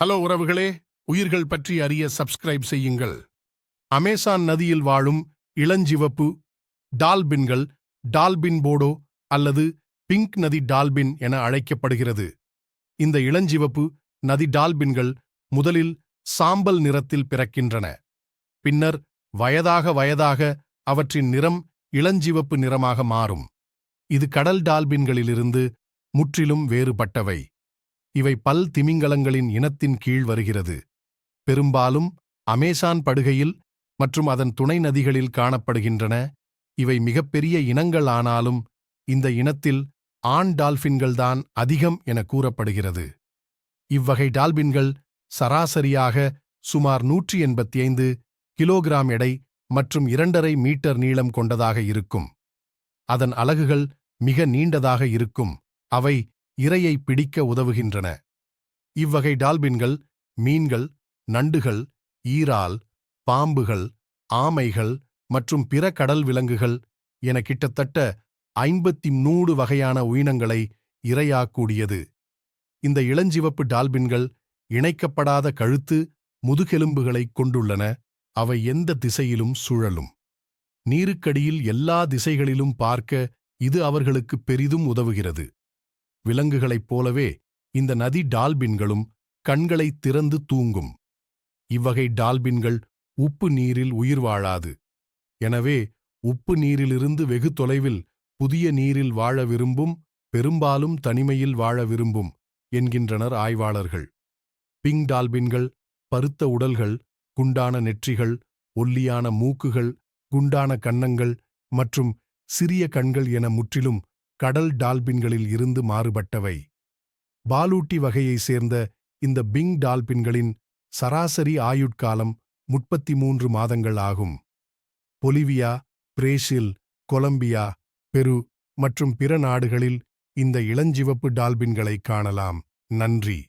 Hello உறவுகளே உயிர்கள் பற்றி அறிய சப்ஸ்கிரைப் செய்யுங்கள். அமேசான் நதியில் வாழும் இளஞ்சிவப்பு டால்பின்கள் டால்பின் போடோ அல்லது பிங்க் நதி டால்பின் என அழைக்கப்படுகிறது. இந்த இளஞ்சிவப்பு நதி டால்பின்கள் முதலில் சாம்பல் நிறத்தில் பிறக்கின்றன. பின்னர் வயதாக வயதாக அவற்றின் நிறம் இளஞ்சிவப்பு நிறமாக மாறும். இது கடல் டால்பின்களிலிருந்து முற்றிலும் வேறுபட்டவை. இவை பல் திமிங்கலங்களின் இனத்தின் கீழ் வருகிறது. பெரும்பாலும் அமேசான் படுகையில் மற்றும் அதன் துணை நதிகளில் காணப்படுகின்றன. இவை மிகப்பெரிய இனங்கள் ஆனாலும் இந்த இனத்தில் ஆண் டால்பின்கள்தான் அதிகம் என கூறப்படுகிறது. இவ்வகை டால்பின்கள் சராசரியாக சுமார் நூற்றி எண்பத்தி ஐந்து கிலோகிராம் எடை மற்றும் இரண்டரை மீட்டர் நீளம் கொண்டதாக இருக்கும். அதன் அலகுகள் மிக நீண்டதாக இருக்கும். அவை இரையை பிடிக்க உதவுகின்றன. இவ்வகை டால்பின்கள் மீன்கள் நண்டுகள் ஈரால் பாம்புகள் ஆமைகள் மற்றும் பிற கடல் விலங்குகள் என கிட்டத்தட்ட ஐம்பத்தி நூறு வகையான உயினங்களை இரையாக்கூடியது. இந்த இளஞ்சிவப்பு டால்பின்கள் இணைக்கப்படாத கழுத்து முதுகெலும்புகளைக் கொண்டுள்ளன. அவை எந்த திசையிலும் சுழலும். நீருக்கடியில் எல்லா திசைகளிலும் பார்க்க இது அவர்களுக்கு பெரிதும் உதவுகிறது. விலங்குகளைப் போலவே இந்த நதி டால்பின்களும் கண்களை திறந்து தூங்கும். இவ்வகை டால்பின்கள் உப்பு நீரில் உயிர் வாழாது. எனவே உப்பு நீரிலிருந்து வெகு தொலைவில் புதிய நீரில் வாழ விரும்பும் பெரும்பாலும் தனிமையில் வாழ விரும்பும் என்கின்றனர் ஆய்வாளர்கள். பிங் டால்பின்கள் பருத்த உடல்கள் குண்டான நெற்றிகள் ஒல்லியான மூக்குகள் குண்டான கன்னங்கள் மற்றும் சிறிய கண்கள் என முற்றிலும் கடல் டால்பின்களில் இருந்து மாறுபட்டவை. பாலூட்டி வகையைச் சேர்ந்த இந்த பிங் டால்பின்களின் சராசரி ஆயுட்காலம் முப்பத்தி மூன்று மாதங்கள் ஆகும். பொலிவியா பிரேசில் கொலம்பியா பெரு மற்றும் பிற நாடுகளில் இந்த இளஞ்சிவப்பு டால்பின்களை காணலாம். நன்றி.